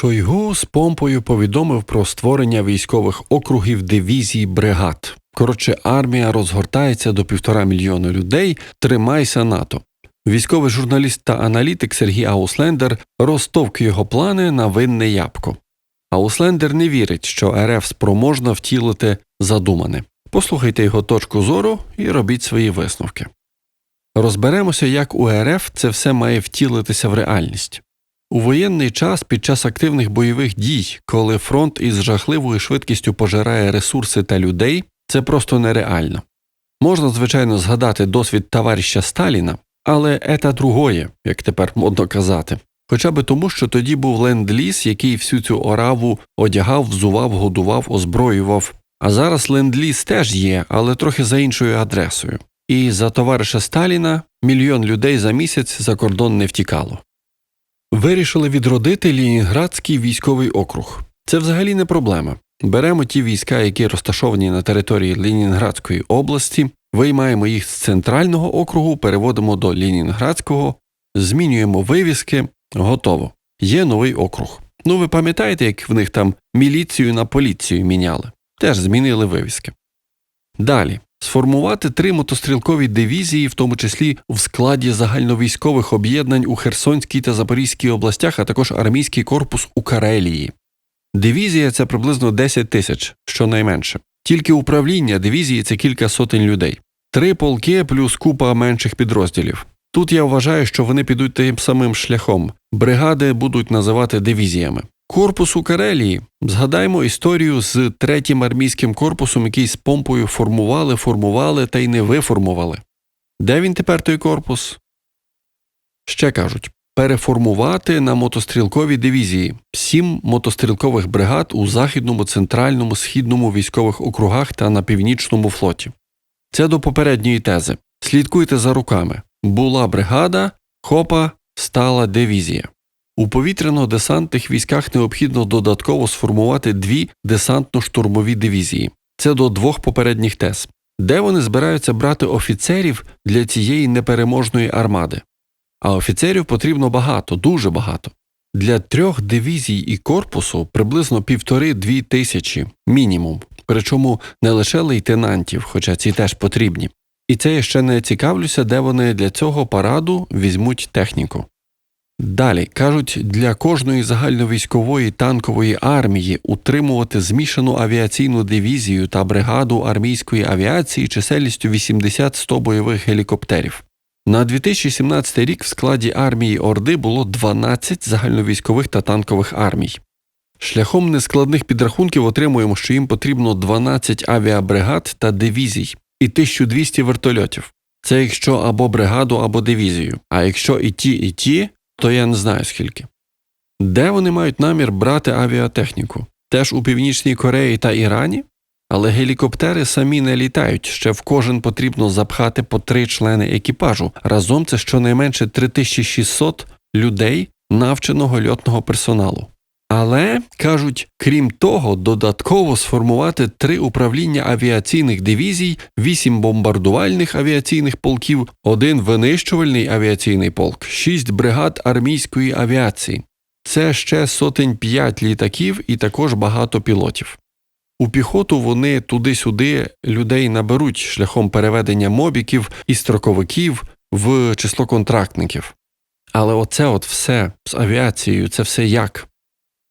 Шойгу з помпою повідомив про створення військових округів дивізій бригад. Коротше, армія розгортається до півтора мільйона людей. Тримайся НАТО. Військовий журналіст та аналітик Сергій Ауслендер розтовк його плани на винне ябко. Ауслендер не вірить, що РФ спроможна втілити задумане. Послухайте його точку зору і робіть свої висновки. Розберемося, як у РФ це все має втілитися в реальність. У воєнний час під час активних бойових дій, коли фронт із жахливою швидкістю пожирає ресурси та людей, це просто нереально. Можна, звичайно, згадати досвід товариша Сталіна, але ета другое, як тепер модно казати. Хоча би тому, що тоді був ленд-ліз, який всю цю ораву одягав, взував, годував, озброював. А зараз ленд-ліз теж є, але трохи за іншою адресою. І за товариша Сталіна мільйон людей за місяць за кордон не втікало. Вирішили відродити Лінінградський військовий округ. Це взагалі не проблема. Беремо ті війська, які розташовані на території Ленінградської області, виймаємо їх з центрального округу, переводимо до Лінінградського, змінюємо вивіски, готово. Є новий округ. Ну ви пам'ятаєте, як в них там міліцію на поліцію міняли? Теж змінили вивіски. Далі сформувати три мотострілкові дивізії, в тому числі в складі загальновійськових об'єднань у Херсонській та Запорізькій областях, а також армійський корпус у Карелії. Дивізія це приблизно 10 тисяч, щонайменше. Тільки управління дивізії це кілька сотень людей. Три полки плюс купа менших підрозділів. Тут я вважаю, що вони підуть тим самим шляхом. Бригади будуть називати дивізіями. Корпус у Карелії. Згадаймо історію з третім армійським корпусом, який з помпою формували, формували та й не виформували. Де він тепер той корпус? Ще кажуть переформувати на мотострілкові дивізії сім мотострілкових бригад у західному, центральному, східному військових округах та на північному флоті. Це до попередньої тези. Слідкуйте за руками. Була бригада, хопа, стала дивізія. У повітряно-десантних військах необхідно додатково сформувати дві десантно-штурмові дивізії. Це до двох попередніх тез. Де вони збираються брати офіцерів для цієї непереможної армади? А офіцерів потрібно багато, дуже багато. Для трьох дивізій і корпусу приблизно півтори-дві тисячі мінімум, причому не лише лейтенантів, хоча ці теж потрібні. І це я ще не цікавлюся, де вони для цього параду візьмуть техніку. Далі кажуть, для кожної загальновійськової танкової армії утримувати змішану авіаційну дивізію та бригаду армійської авіації чисельністю 80-100 бойових гелікоптерів. На 2017 рік в складі армії Орди було 12 загальновійськових та танкових армій. Шляхом нескладних підрахунків отримуємо, що їм потрібно 12 авіабригад та дивізій і 1200 вертольотів. Це якщо або бригаду, або дивізію. А якщо і ті, і ті, то я не знаю скільки. Де вони мають намір брати авіатехніку? Теж у Північній Кореї та Ірані? Але гелікоптери самі не літають, ще в кожен потрібно запхати по три члени екіпажу. Разом це щонайменше 3600 людей навченого льотного персоналу. Але кажуть, крім того, додатково сформувати три управління авіаційних дивізій, вісім бомбардувальних авіаційних полків, один винищувальний авіаційний полк, шість бригад армійської авіації. Це ще сотень п'ять літаків і також багато пілотів. У піхоту вони туди-сюди людей наберуть шляхом переведення мобіків і строковиків в число контрактників. Але оце от все з авіацією, це все як?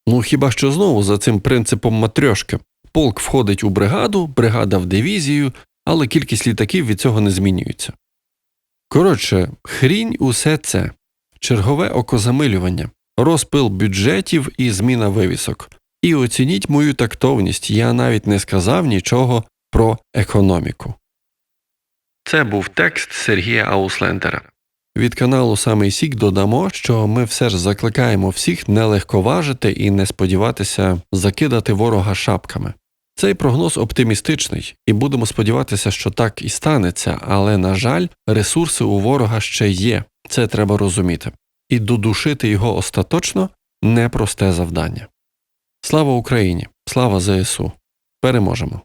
Ну хіба що знову за цим принципом матрьошки. Полк входить у бригаду, бригада в дивізію, але кількість літаків від цього не змінюється. Коротше, хрінь усе це чергове окозамилювання, розпил бюджетів і зміна вивісок. І оцініть мою тактовність, я навіть не сказав нічого про економіку. Це був текст Сергія Ауслендера. Від каналу Самий Сік додамо, що ми все ж закликаємо всіх не легковажити і не сподіватися закидати ворога шапками. Цей прогноз оптимістичний, і будемо сподіватися, що так і станеться, але, на жаль, ресурси у ворога ще є, це треба розуміти, і додушити його остаточно непросте завдання. Слава Україні! Слава ЗСУ! Переможемо!